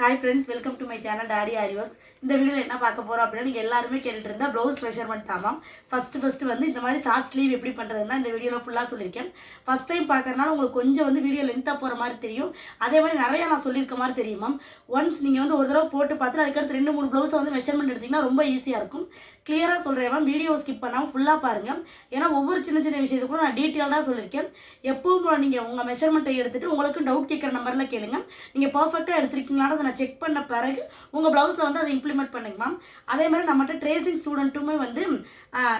Hi friends welcome to my channel daddy Aari works இந்த வீடியோவில் என்ன பார்க்க போகிறோம் அப்படின்னா நீங்கள் எல்லாருமே கேட்டுட்டு இருந்தால் ப்ளவுஸ் மெஷர்மெண்ட் ஆமாம் ஃபஸ்ட்டு ஃபஸ்ட்டு வந்து இந்த மாதிரி ஷார்ட் ஸ்லீவ் எப்படி பண்ணுறதுன்னா இந்த வீடியோவில் ஃபுல்லாக சொல்லியிருக்கேன் ஃபஸ்ட் டைம் பார்க்குறதுனால உங்களுக்கு கொஞ்சம் வந்து வீடியோ லென்த்தாக போகிற மாதிரி தெரியும். அதே மாதிரி நிறையா நான் சொல்லியிருக்க மாதிரி தெரியும் மேம் ஒன்ஸ் நீங்கள் வந்து ஒரு தடவை போட்டு பார்த்து அதுக்கடுத்து ரெண்டு மூணு ப்ளவுஸை வந்து மெஷர்மெண்ட் எடுத்திங்கன்னா ரொம்ப ஈஸியாக இருக்கும். கிளியராக சொல்கிறேன் மேம் வீடியோ ஸ்கிப் பண்ணாமல் ஃபுல்லாக பாருங்கள் ஏன்னா ஒவ்வொரு சின்ன சின்ன விஷயத்தை கூட நான் டீட்டெயிலாக சொல்லியிருக்கேன் எப்பவும் நீங்கள் உங்கள் மெஷர்மெண்ட்டை எடுத்துகிட்டு உங்களுக்கு டவுட் கேட்குற நம்பரில் கேளுங்க. நீங்கள் பர்ஃபெக்டாக எடுத்துருக்கீங்களான்னு நான் செக் பண்ண பிறகு உங்கள் ப்ளவுஸில் வந்து அதை இம்ப்ளிமெண்ட் பண்ணுங்க மேம் அதே மாதிரி நம்மகிட்ட ட்ரேசிங் ஸ்டூடெண்ட்டுமே வந்து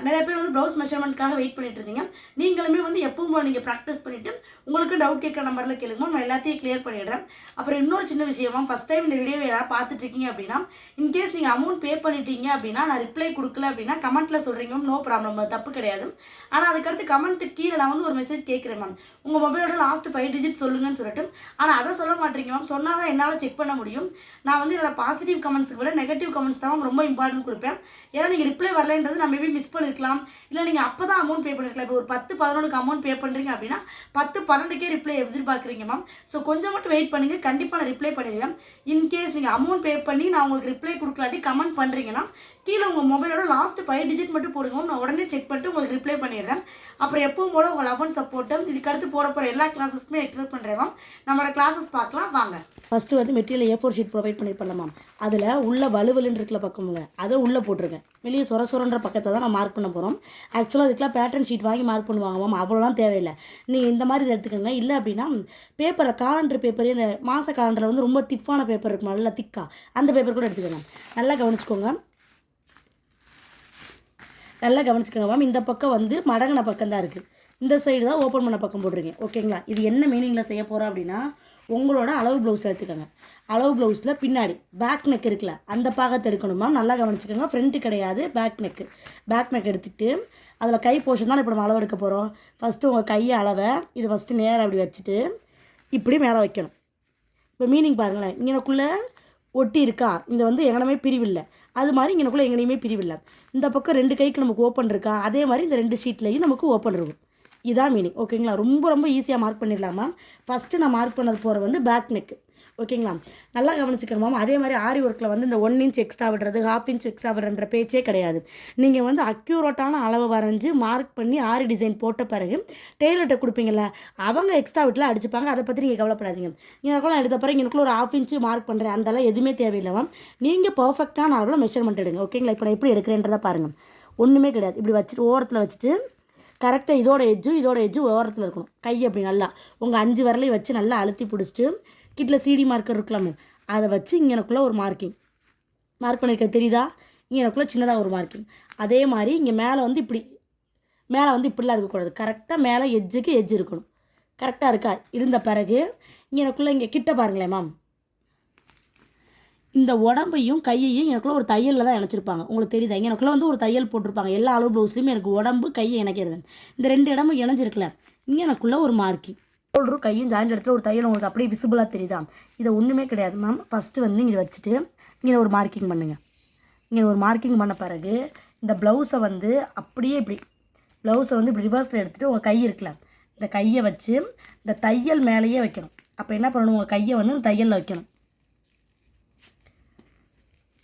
நிறைய பேர் வந்து ப்ளவுஸ் மெஷர்மெண்ட்காக வெயிட் பண்ணிட்டு இருந்தீங்க. நீங்களுமே வந்து எப்பவும் நீங்கள் ப்ராக்டிஸ் பண்ணிவிட்டு உங்களுக்கு டவுட் கேட்குற நம்பரில் கேளுங்க மேம் நான் எல்லாத்தையும் கிளியர் பண்ணிடுறேன். அப்புறம் இன்னொரு சின்ன விஷயம் மேம் ஃபஸ்ட் டைம் இந்த வீடியோ யாராவது பார்த்துட்ருக்கீங்க அப்படின்னா இன்கேஸ் நீங்கள் அமௌண்ட் பே பண்ணிட்டீங்க அப்படின்னா நான் ரிப்ளை கொடுக்கல அப்படின்னா கமெண்ட்டில் சொல்கிறீங்க மேம் நோ ப்ராப்ளம் தப்பு கிடையாது. ஆனால் அதுக்கடுத்து கமெண்ட்டு கீழே நான் வந்து ஒரு மெசேஜ் கேட்குறேன் மேம் உங்கள் மொபைலோட லாஸ்ட் ஃபைவ் டிஜிட் சொல்லுங்கன்னு சொல்லிட்டு. ஆனால் அதை சொல்ல மாட்டீங்க மேம் சொன்னால் தான் என்னால் செக் பண்ண முடியும். நான் வந்து என்னோட பாசிட்டிவ் கமெண்ட்ஸ்க்கு விட நெகட்டிவ் கமெண்ட்ஸ் தான் ரொம்ப இம்பார்ட்டன்ட் கொடுப்பேன். ஏன்னா நீங்கள் ரிப்ளை வரலன்றது நான் மேபி மிஸ் பண்ணிருக்கலாம். இல்லை நீங்கள் அப்போ தான் அமௌண்ட் பே பண்ணிருக்கலாம். இப்போ ஒரு பத்து பதினொன்றுக்கு அமௌண்ட் பே பண்ணுறீங்க அப்படின்னா பத்து பன்னெண்டுக்கே ரிப்ளை எதிர்பார்க்குறீங்க மேம் ஸோ கொஞ்சம் மட்டும் வெயிட் பண்ணுங்கள் கண்டிப்பாக நான் ரிப்ளை பண்ணிடுவேன் இன்கேஸ் நீங்கள் அமௌண்ட் பே பண்ணி நான் உங்களுக்கு ரிப்ளை கொடுக்கலாட்டி கமெண்ட் பண்ணுறீங்கன்னா கீழே உங்கள் மொபைலோட லாஸ்ட் ஃபைவ் டிஜிட் மட்டும் போடுங்க நான் உடனே செக் பண்ணிட்டு உங்களுக்கு ரிப்ளை பண்ணிடுறேன். அப்புறம் எப்பவும் போல உங்கள் லவ் அண்ட் சப்போர்ட்டும் இதுக்கு அடுத்து போட போகிற எல்லா கிளாஸஸ்க்குமே எக்ஸ்பெக்ட் பண்ணுறேன் மேம் நம்மளோட கிளாஸஸ் பார்க்கலாம். வாங்க. ஃபஸ்ட்டு வந்து material A four sheet provide பண்ணியிருப்பேன் மேம் அதில் உள்ள வலுவலுன்னு இருக்கிற பக்கமுங்க அதை உள்ளே போட்டிருக்கேன். வெளியே சொர சொரன்ற பக்கத்தை தான் நான் மார்க் பண்ண போகிறோம் ஆக்சுவலாக அதுக்கெலாம் பேட்டர்ன் ஷீட் வாங்கி மார்க் பண்ணுவாங்க மேம் அவ்வளோலாம் தேவையில்லை. நீங்கள் இந்த மாதிரி இதை எடுத்துக்கோங்க. இல்லை அப்படின்னா பேப்பரை காலண்டர் பேப்பர் இந்த மாத காலண்டரில் வந்து ரொம்ப திஃபான பேப்பர் இருக்கும் நல்லா திக்கா அந்த பேப்பர் கூட எடுத்துக்கோங்க நல்லா கவனிச்சுக்கோங்க. நல்லா கவனிச்சுக்கோங்க மேம் இந்த பக்கம் வந்து மடங்கின பக்கம் தான் இருக்குது இந்த சைடு தான் ஓப்பன் பண்ண பக்கம் போட்டிருக்கேன். ஓகேங்களா இது என்ன மீனிங்கில் செய்ய போகிறோம் அப்படின்னா உங்களோட அளவு ப்ளவுஸ் எடுத்துக்கோங்க. அளவு ப்ளவுஸில் பின்னாடி பேக் நெக் இருக்குல்ல அந்த பாகத்தை எடுக்கணுமா? நல்லா கவனிச்சுக்கோங்க. ஃப்ரண்ட்டு கிடையாது பேக் நெக்கு பேக் நெக் எடுத்துகிட்டு அதில் கை போர்ஷன் தான் இப்போ நம்ம அளவு எடுக்க போகிறோம் ஃபஸ்ட்டு உங்கள் கையை அளவை இது ஃபஸ்ட்டு நேராக அப்படி வச்சுட்டு இப்படி மேலே வைக்கணும். இப்போ மீனிங் பாருங்களேன். இங்கனக்குள்ளே ஒட்டி இருக்கா? இந்த வந்து எங்கனமே பிரிவில்லை. அது மாதிரி இங்கனக்குள்ளே எங்கனையுமே பிரிவில்லை. இந்த பக்கம் ரெண்டு கைக்கு நமக்கு ஓப்பன் இருக்கா? அதே மாதிரி இந்த ரெண்டு ஷீட்லேயும் நமக்கு ஓப்பன் இருக்கும். இதான் மீனிங் ஓகேங்களா ரொம்ப ரொம்ப ஈஸியாக மார்க் பண்ணிடலாமா ஃபஸ்ட்டு நான் மார்க் பண்ணது போகிற வந்து பேக் நெக்கு ஓகேங்களா நல்லா கவனிச்சுக்கோங்க மேம் அதே மாதிரி ஆரி ஒர்க்கில் வந்து இந்த ஒன் இன்ச் எக்ஸ்ட்ரா விடுறது ஹாஃப் இன்ச் எக்ஸ்ட்ரா விடுறன்ற பேச்சே கிடையாது. நீங்கள் வந்து அக்யூரேட்டான அளவை வரைஞ்சி மார்க் பண்ணி ஆரி டிசைன் போட்ட பிறகு டெய்லர்கிட்ட கொடுப்பீங்கள அவங்க எக்ஸ்ட்ரா விட்டில் அடிச்சுப்பாங்க. அதை பற்றி நீங்கள் கவலைப்படாதீங்க. எனக்குலாம் எடுத்த பிறகு எனக்குள்ள ஒரு ஹாஃப் இன்ச்சு மார்க் பண்ணுறேன் அந்தெல்லாம் எதுவுமே தேவையில்லை மேம் நீங்கள் பர்ஃபெக்டான அளவில் மெஷர்மெண்ட் எடுங்க. ஓகேங்களா இப்போ நான் எப்படி எடுக்கிறேன்றதை பாருங்கள் ஒன்றுமே கிடையாது. இப்படி வச்சுட்டு ஓரத்தில் வச்சுட்டு கரெக்டாக இதோட எஜ்ஜும் இதோட எஜ்ஜும் ஓரத்தில் இருக்கணும். கை அப்படி நல்லா உங்கள் அஞ்சு விரலையும் வச்சு நல்லா அழுத்தி பிடிச்சிட்டு கிட்டில் சிடி மார்க்கர் இருக்கலாமே அதை வச்சு இங்கனக்குள்ளே ஒரு மார்க்கிங் மார்க் பண்ணியிருக்க தெரியுதா? இங்கனக்குள்ளே சின்னதாக ஒரு மார்க்கிங் அதே மாதிரி இங்கே மேலே வந்து இப்படி மேலே வந்து இப்படிலாம் இருக்கக்கூடாது. கரெக்டாக மேலே எஜ்ஜுக்கு எஜ்ஜு இருக்கணும். கரெக்டாக இருக்கா? இருந்த பிறகு இங்கனக்குள்ளே இங்கே கிட்ட பாருங்களேன் மேம் இந்த உடம்பையும் கையையும் எனக்குள்ள ஒரு தையலில் தான் இணைச்சிருப்பாங்க. உங்களுக்கு தெரியுதா? எனக்குள்ளே வந்து ஒரு தையல் போட்டிருப்பாங்க. எல்லா அளவு ப்ளவுஸ்லையும் எனக்கு உடம்பு கையை இணைக்கிறது இந்த ரெண்டு இடமும் இணைஞ்சிருக்கல. இங்கே எனக்குள்ள ஒரு மார்க்கிங் ஷோல்டரும் கையும் ஜாயிண்ட் இடத்துல ஒரு தையல் உங்களுக்கு அப்படியே விசிபிளாக தெரியுதா? இது ஒன்றுமே கிடையாது மேம் ஃபஸ்ட்டு வந்து இங்கே வச்சுட்டு இங்கே ஒரு மார்க்கிங் பண்ணுங்கள் இங்கே ஒரு மார்க்கிங் பண்ண பிறகு இந்த ப்ளவுஸை வந்து அப்படியே இப்படி ப்ளவுஸை வந்து இப்படி ரிவர்ஸில் எடுத்துகிட்டு உங்கள் கை இருக்கல இந்த கையை வச்சு இந்த தையல் மேலேயே வைக்கணும். அப்போ என்ன பண்ணணும்? உங்கள் கையை வந்து இந்த தையலில் வைக்கணும்.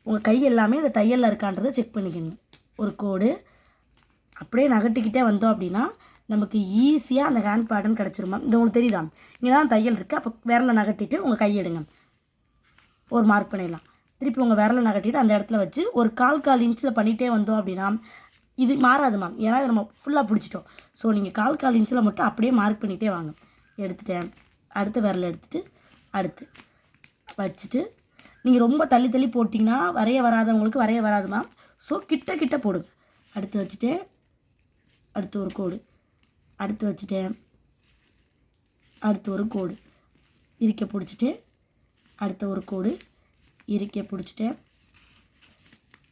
உங்கள் கை எல்லாமே இந்த தையலில் இருக்கான்றதை செக் பண்ணிக்கோங்க. ஒரு கோடு. அப்படியே நகட்டிக்கிட்டே வந்தோம் அப்படின்னா நமக்கு ஈஸியாக அந்த ஹேண்ட் பேட்டர்ன் கிடச்சிருமா இது உங்களுக்கு தெரியுதா? இங்கே தான் தையல் இருக்குது அப்போ விரலை நகட்டிட்டு உங்கள் கை எடுங்க. ஒரு மார்க் பண்ணிடலாம். திருப்பி உங்கள் விரலை நகட்டிட்டு அந்த இடத்துல வச்சு ஒரு கால் கால் இன்ச்சில் பண்ணிகிட்டே வந்தோம் அப்படின்னா இது மாறாது மேம் ஏன்னா இதை நம்ம ஃபுல்லாக பிடிச்சிட்டோம். ஸோ நீங்கள் கால் கால் இன்ச்சில் மட்டும் அப்படியே மார்க் பண்ணிகிட்டே வாங்க. எடுத்துட்டேன். அடுத்த விரலை எடுத்துட்டு அடுத்து வச்சுட்டு நீங்கள் ரொம்ப தள்ளி தள்ளி போட்டிங்கன்னா வரைய வராதவங்களுக்கு வரைய வராது மேம் ஸோ கிட்ட கிட்ட போடுங்க. அடுத்து வச்சுட்டேன் அடுத்து ஒரு கோடு. அடுத்து வச்சுட்டேன் அடுத்து ஒரு கோடு. இறுக்க பிடிச்சிட்டு அடுத்த ஒரு கோடு. இறுக்க பிடிச்சிட்டு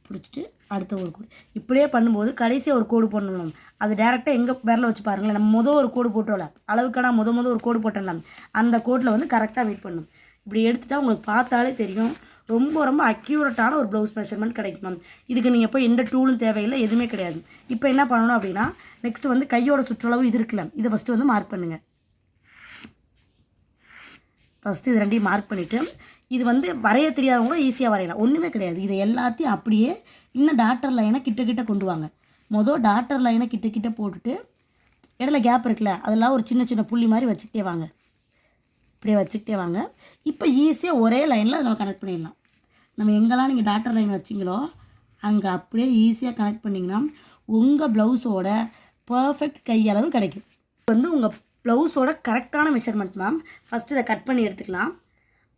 பிடிச்சிட்டு அடுத்த ஒரு கோடு. இப்படியே பண்ணும்போது கடைசியாக ஒரு கோடு போடணும் அது டேரெக்டாக எங்கே விரல வச்சு பாருங்களேன். நம்ம மொதல் ஒரு கோடு போட்டோம்ல அளவுக்கான முத முத ஒரு கோடு போட்டோம்ல அந்த கோட்டில் வந்து கரெக்டாக மீட் பண்ணணும். இப்படி எடுத்துட்டா உங்களுக்கு பார்த்தாலே தெரியும். ரொம்ப ரொம்ப அக்யூரட்டான ஒரு ப்ளவுஸ் மெஷர்மெண்ட் கிடைக்கும் மேம் இதுக்கு நீங்கள் போய் எந்த டூலும் தேவையில்லை எதுவுமே கிடையாது. இப்போ என்ன பண்ணணும் அப்படின்னா நெக்ஸ்ட் வந்து கையோட சுற்றளவு இது இருக்குல்ல இதை ஃபஸ்ட்டு வந்து மார்க் பண்ணுங்கள் ஃபஸ்ட்டு இது ரெண்டையும் மார்க் பண்ணிவிட்டு இது வந்து வரைய தெரியாதவங்க ஈஸியாக வரையலாம். ஒன்றுமே கிடையாது. இது எல்லாத்தையும் அப்படியே இன்னும் டாக்டர் லைனை கிட்ட கிட்ட கொண்டு வாங்க. மொதல் டாக்டர் லைனை கிட்ட கிட்ட போட்டுட்டு இடையில கேப் இருக்குல்ல அதெல்லாம் ஒரு சின்ன சின்ன புள்ளி மாதிரி வச்சுக்கிட்டே வாங்க. இப்படியே வச்சுக்கிட்டே வாங்க. இப்போ ஈஸியாக ஒரே லைனில் நம்ம கனெக்ட் பண்ணிடலாம். நம்ம எங்கெல்லாம் நீங்கள் டாக்டர் லைன் வச்சிங்களோ அங்கே அப்படியே ஈஸியாக கனெக்ட் பண்ணிங்கன்னா உங்கள் ப்ளவுஸோட பர்ஃபெக்ட் கையளவு கிடைக்கும். வந்து உங்கள் ப்ளவுஸோட கரெக்டான மெஷர்மெண்ட் மேம் ஃபஸ்ட்டு இதை கட் பண்ணி எடுத்துக்கலாம்.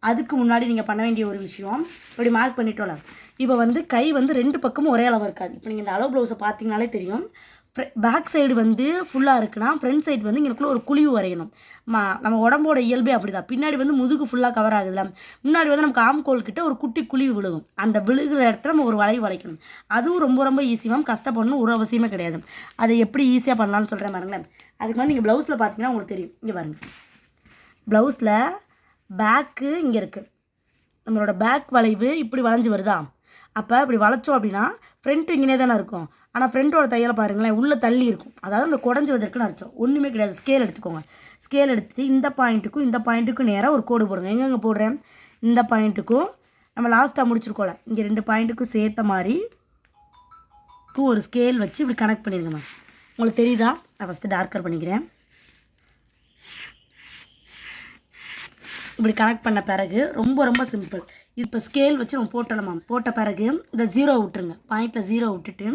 அதுக்கு முன்னாடி நீங்கள் பண்ண வேண்டிய ஒரு விஷயம் இப்படி மார்க் பண்ணிட்டோம்ல. இப்போ வந்து கை வந்து ரெண்டு பக்கமும் ஒரே அளவு இருக்காது. இப்போ நீங்கள் இந்த அளவு ப்ளவுஸை பார்த்தீங்கனாலே தெரியும். பேக் சைடு வந்து ஃபுல்லாக இருக்குன்னா ஃப்ரண்ட் சைடு வந்து இங்களுக்குள்ள ஒரு குழிவு வரையணும். மா நம்ம உடம்போட இயல்பே அப்படி தான் பின்னாடி வந்து முதுகு ஃபுல்லாக கவர் ஆகுதுல முன்னாடி வந்து நமக்கு ஆம்கோல் கிட்ட ஒரு குட்டி குழிவு விழுகும். அந்த விழுகிற இடத்துல நம்ம ஒரு வளைவு வளைக்கணும். அதுவும் ரொம்ப ரொம்ப ஈஸி மேம் கஷ்டப்படணும். ஒரு அவசியமே கிடையாது. அதை எப்படி ஈஸியாக பண்ணலாம்னு சொல்கிறேன் பாருங்களேன். அதுக்கு வந்து நீங்கள் ப்ளவுஸில் பார்த்தீங்கன்னா உங்களுக்கு தெரியும். இங்கே பாருங்கள் ப்ளவுஸில் பேக்கு இங்கே இருக்குது நம்மளோட பேக் வளைவு இப்படி வளைஞ்சு வருதா? அப்போ இப்படி வளைச்சோம் அப்படின்னா ஃப்ரண்ட்டு இங்கே தானே இருக்கும். ஆனால் ஃப்ரண்ட்டோட தையலை பாருங்களேன் உள்ளே தள்ளி இருக்கும். அதாவது அந்த குடஞ்சி வந்திருக்குன்னு அர்த்தம். ஒன்றுமே கிடையாது. ஸ்கேல் எடுத்துக்கோங்க. ஸ்கேல் எடுத்துட்டு இந்த பாயிண்ட்டுக்கும் இந்த பாயிண்ட்டுக்கும் நேராக ஒரு கோடு போடுங்க. எங்கெங்கே போடுறேன்? இந்த பாயிண்ட்டுக்கும் நம்ம லாஸ்ட்டாக முடிச்சிருக்கோம்ல. இங்கே ரெண்டு பாயிண்ட்டுக்கும் சேர்த்த மாதிரி ஒரு ஸ்கேல் வச்சு இப்படி கனெக்ட் பண்ணிடுங்க மேம் உங்களுக்கு தெரியுதா? நான் ஃபஸ்ட்டு டார்க்கர் பண்ணிக்கிறேன். இப்படி கனெக்ட் பண்ண பிறகு ரொம்ப ரொம்ப சிம்பிள் இப்போ ஸ்கேல் வச்சு நம்ம போட்டலாம் மேம் போட்ட பிறகு இந்த ஜீரோ விட்டுருங்க. பாயிண்டில் ஜீரோ விட்டுட்டு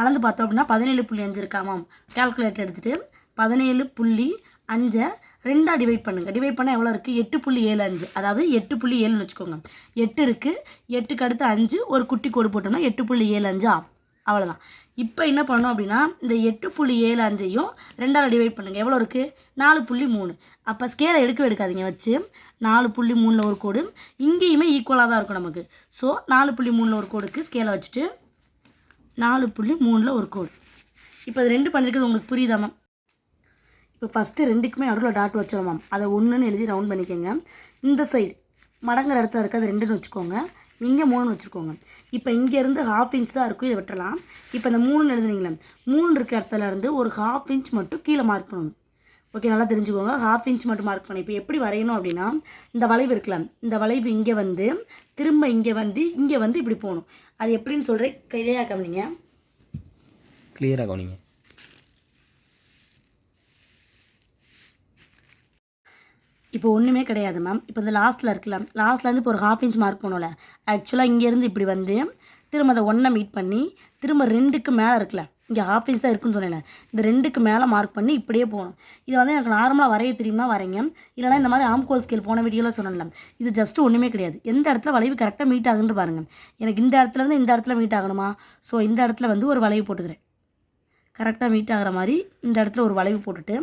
அளந்து பார்த்தோம் அப்படின்னா பதினேழு புள்ளி அஞ்சு இருக்காமாம். கால்குலேட்டர் எடுத்துகிட்டு பதினேழு புள்ளி அஞ்சை ரெண்டாக டிவைட் பண்ணுங்கள் டிவைட் பண்ணால் எவ்வளோ இருக்குது எட்டு புள்ளி ஏழு அஞ்சு. அதாவது எட்டு புள்ளி ஏழுன்னு வச்சுக்கோங்க. எட்டு இருக்குது எட்டுக்கு அடுத்து அஞ்சு. ஒரு குட்டி கோடு போட்டோம்னா எட்டு புள்ளி ஏழு அஞ்சா அவ்வளோதான் இப்போ என்ன பண்ணணும் அப்படின்னா இந்த எட்டு புள்ளி ஏழு அஞ்சையும் ரெண்டால் டிவைட் பண்ணுங்கள் எவ்வளோ இருக்குது நாலு புள்ளி மூணு. அப்போ ஸ்கேலை எடுக்கவே எடுக்காதீங்க. வச்சு நாலு புள்ளி மூணில் ஒரு கோடு. இங்கேயுமே ஈக்குவலாக தான் இருக்கும் நமக்கு. ஸோ நாலு புள்ளி மூணில் ஒரு கோடுக்கு ஸ்கேலை வச்சுட்டு நாலு புள்ளி மூணில் ஒரு கோடு. இப்போ அது ரெண்டு பண்ணிருக்கிறது உங்களுக்கு புரியுதா மேம் இப்போ ஃபஸ்ட்டு ரெண்டுக்குமே நடுவில் டாட் வச்சிடும் மேம் அதை ஒன்றுன்னு எழுதி ரவுண்ட் பண்ணிக்கோங்க. இந்த சைடு மடங்குற இடத்துல இருக்க அது ரெண்டுன்னு வச்சுக்கோங்க. இங்கே மூணுன்னு வச்சுக்கோங்க. இப்போ இங்கேருந்து ஹாஃப் இன்ச் தான் இருக்கும் இதை வெட்டலாம். இப்போ இந்த மூணுன்னு எழுதுனீங்களே மூணு இருக்க இடத்துல இருந்து ஒரு ஹாஃப் இன்ச் மட்டும் கீழே மார்க் பண்ணணும். ஓகே நல்லா தெரிஞ்சுக்கோங்க. ஹாஃப் இன்ச் மட்டும் மார்க் பண்ணி. இப்போ எப்படி வரையணும் அப்படின்னா இந்த வளைவு இருக்கலாம் இந்த வளைவு இங்கே வந்து திரும்ப இங்கே வந்து இங்கே வந்து இப்படி போகணும். அது எப்படின்னு சொல்கிறேன் கையிலேயே கவனிங்க. கிளியராக கவனிங்க. இப்போ ஒன்றுமே கிடையாது மேம் இப்போ இந்த லாஸ்ட்டில் இருக்குல்ல லாஸ்ட்லேருந்து இப்போ ஒரு ஹாஃப் இன்ச் மார்க் பண்ணோம்ல. ஆக்சுவலாக இங்கேருந்து இப்படி வந்து திரும்ப அதை ஒன்றை மீட் பண்ணி திரும்ப ரெண்டுக்கு மேலே இருக்குல்ல இங்கே ஆஃபீஸ் தான் இருக்குன்னு சொன்னேன் இந்த ரெண்டுக்கு மேலே மார்க் பண்ணி இப்படியே போகணும். இது வந்து எனக்கு நார்மலாக வரைய தெரியும்னா வரைங்க. இல்லைனா இந்த மாதிரி ஆம்கோல் ஸ்கேல் போன வீடியோவில் சொன்னேன்ல. இது ஜஸ்ட் ஒன்றுமே கிடையாது. எந்த இடத்துல வளைவு கரெக்டாக மீட் ஆகுன்னு பாருங்கள் எனக்கு இந்த இடத்துல இருந்து இந்த இடத்துல மீட் ஆகணுமா? ஸோ இந்த இடத்துல வந்து ஒரு வளைவு போட்டுக்கிறேன். கரெக்டாக மீட் ஆகிற மாதிரி இந்த இடத்துல ஒரு வளைவு போட்டுட்டு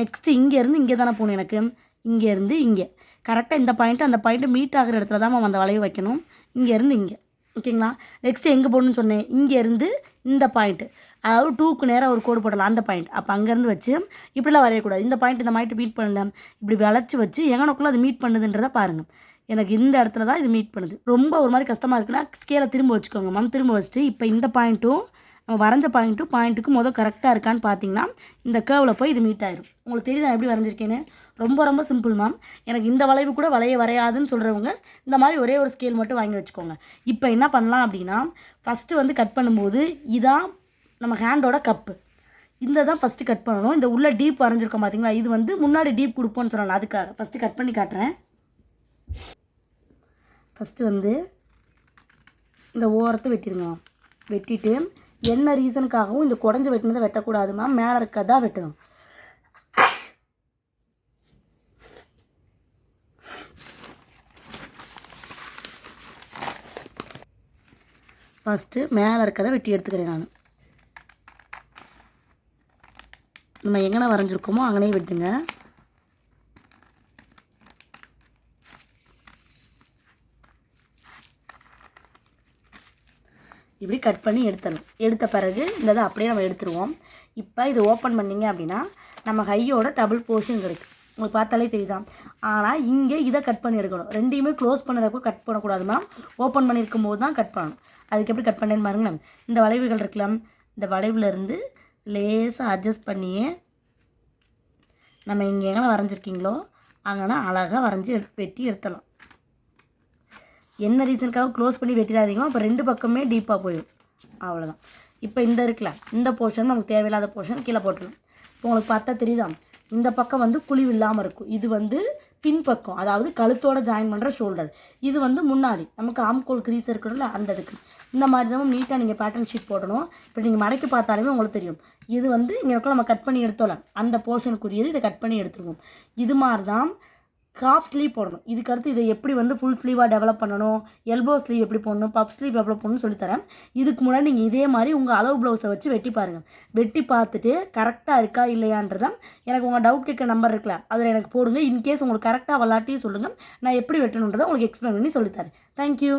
நெக்ஸ்ட்டு இங்கேருந்து இங்கே தானே போகணும் எனக்கு? இங்கேருந்து இங்கே. கரெக்டாக இந்த பாயிண்ட்டு அந்த பாயிண்ட்டு மீட் ஆகிற இடத்துல தான் அந்த வளைவு வைக்கணும். இங்கேருந்து இங்கே. ஓகேங்களா நெக்ஸ்ட்டு எங்கே போகணுன்னு சொன்னேன். இங்கேருந்து இந்த பாயிண்ட்டு அதாவது டூக்கு நேராக ஒரு கோடு போடலாம் அந்த பாயிண்ட் அப்போ அங்கேருந்து வச்சு இப்படிலாம் வரையக்கூடாது. இந்த பாயிண்ட் இந்த பாயிண்ட் மீட் பண்ணல. இப்படி வளைச்சி வச்சு எங்கனக்குள்ளே அது மீட் பண்ணுதுன்றதை பாருங்கள் எனக்கு இந்த இடத்துல தான் இது மீட் பண்ணுது. ரொம்ப ஒரு மாதிரி கஷ்டமாக இருக்குன்னா ஸ்கேலை திரும்ப வச்சுக்கோங்க மேம் திரும்ப வச்சுட்டு இப்போ இந்த பாயிண்ட்டும் நம்ம வரைஞ்ச பாயிண்ட்டும் பாயிண்ட்டுக்கு மொதல் கரெக்டாக இருக்கான்னு பார்த்தீங்கன்னா இந்த கேர்வில் போய் இது மீட் ஆயிரும். உங்களுக்கு தெரியுது நான் எப்படி வரைஞ்சிருக்கேன்னு? ரொம்ப ரொம்ப சிம்பிள் மேம் எனக்கு இந்த வளைவு கூட வளைய வரையாதுன்னு சொல்கிறவங்க இந்த மாதிரி ஒரே ஒரு ஸ்கேல் மட்டும் வாங்கி வச்சுக்கோங்க. இப்போ என்ன பண்ணலாம் அப்படின்னா ஃபஸ்ட்டு வந்து கட் பண்ணும்போது இதான் நம்ம ஹேண்டோட கப்பு இந்த தான் ஃபஸ்ட்டு கட் பண்ணணும். இந்த உள்ள டீப் வரைஞ்சிருக்கோம் பார்த்தீங்களா இது வந்து முன்னாடி டீப் கொடுப்போம்னு சொல்லலாம். அதுக்காக ஃபஸ்ட்டு கட் பண்ணி காட்டுறேன். ஃபஸ்ட்டு வந்து இந்த ஓரத்தை வெட்டிடுங்க வெட்டிட்டு என்ன ரீசனுக்காகவும் இந்த குடஞ்சி வெட்டினதை வெட்டக்கூடாது மேம் மேலே இருக்கதான் வெட்டணும். ஃபஸ்ட்டு மேலே இருக்கதை வெட்டி எடுத்துக்கிறேன் நான். நம்ம எங்கன வரைஞ்சிருக்கோமோ அங்கனே வெட்டுங்க. இப்படி கட் பண்ணி எடுத்துடணும் எடுத்த பிறகு இந்த இதை அப்படியே நம்ம எடுத்துருவோம். இப்போ இது ஓப்பன் பண்ணிங்க அப்படின்னா நம்ம ஹையோட டபுள் போர்ஷன் கிடைக்கும். உங்களுக்கு பார்த்தாலே தெரியுதான் ஆனால் இங்கே இதை கட் பண்ணி எடுக்கணும். ரெண்டையுமே க்ளோஸ் பண்ணுறப்போ கட் பண்ணக்கூடாது மேம் ஓப்பன் பண்ணியிருக்கும் போது தான் கட் பண்ணணும். அதுக்கு எப்படி கட் பண்ணேன்னு பாருங்களேன். இந்த வளைவுகள் இருக்கலாம் இந்த வளைவுலேருந்து லேசாக அட்ஜஸ்ட் பண்ணியே. நம்ம இங்கே எங்கே வரைஞ்சிருக்கீங்களோ அங்கன்னா அழகாக வரைஞ்சி வெட்டி எடுத்தலாம் என்ன ரீசனுக்காக க்ளோஸ் பண்ணி வெட்டிடாதீங்களோ அப்போ ரெண்டு பக்கமே டீப்பாக போயிடும். அவ்வளோதான் இப்போ இந்த இருக்குல்ல இந்த போர்ஷன் நமக்கு தேவையில்லாத போர்ஷன் கீழே போட்டுடணும் இப்போ உங்களுக்கு பார்த்தா தெரியுதா? இந்த பக்கம் வந்து குழிவு இல்லாமல் இருக்கும். இது வந்து பின்பக்கம் அதாவது கழுத்தோட ஜாயின் பண்ணுற ஷோல்டர் இது வந்து முன்னாடி நமக்கு ஆம்கோல் க்ரீஸ் இருக்குல்ல அந்த இதுக்கு. இந்த மாதிரி தான் நீட்டாக நீங்கள் பேட்டர்ன் ஷீட் போடணும். இப்போ நீங்கள் மடக்கி பார்த்தாலுமே உங்களுக்கு தெரியும். இது வந்து இங்கே நம்ம கட் பண்ணி எடுத்தோம்ல அந்த போர்ஷனுக்குரியது இதை கட் பண்ணி எடுத்துருவோம். இது மாதிரி தான் ஹாஃப் ஸ்லீவ் போடணும். இதுக்கு அடுத்து இதை எப்படி வந்து ஃபுல் ஸ்லீவாக டெவலப் பண்ணணும் எல்போ ஸ்லீவ் எப்படி போடணும் பப் ஸ்லீவ் எவ்வளோ போடணும்னு சொல்லித்தரேன் இதுக்கு முன்னாடி நீங்கள் இதே மாதிரி உங்கள் அளவு ப்ளவுஸை வச்சு வெட்டி பாருங்கள் வெட்டி பார்த்துட்டு கரெக்டாக இருக்கா இல்லையான்றதை எனக்கு உங்கள் டவுட் கேட்குற நம்பர் இருக்குல்ல அதில் எனக்கு போடுங்க. இன்கேஸ் உங்களுக்கு கரெக்டாக விளாட்டியும் சொல்லுங்கள் நான் எப்படி வெட்டணுன்றதை உங்களுக்கு எக்ஸ்பிளைன் பண்ணி சொல்லித்தரேன் தேங்க்யூ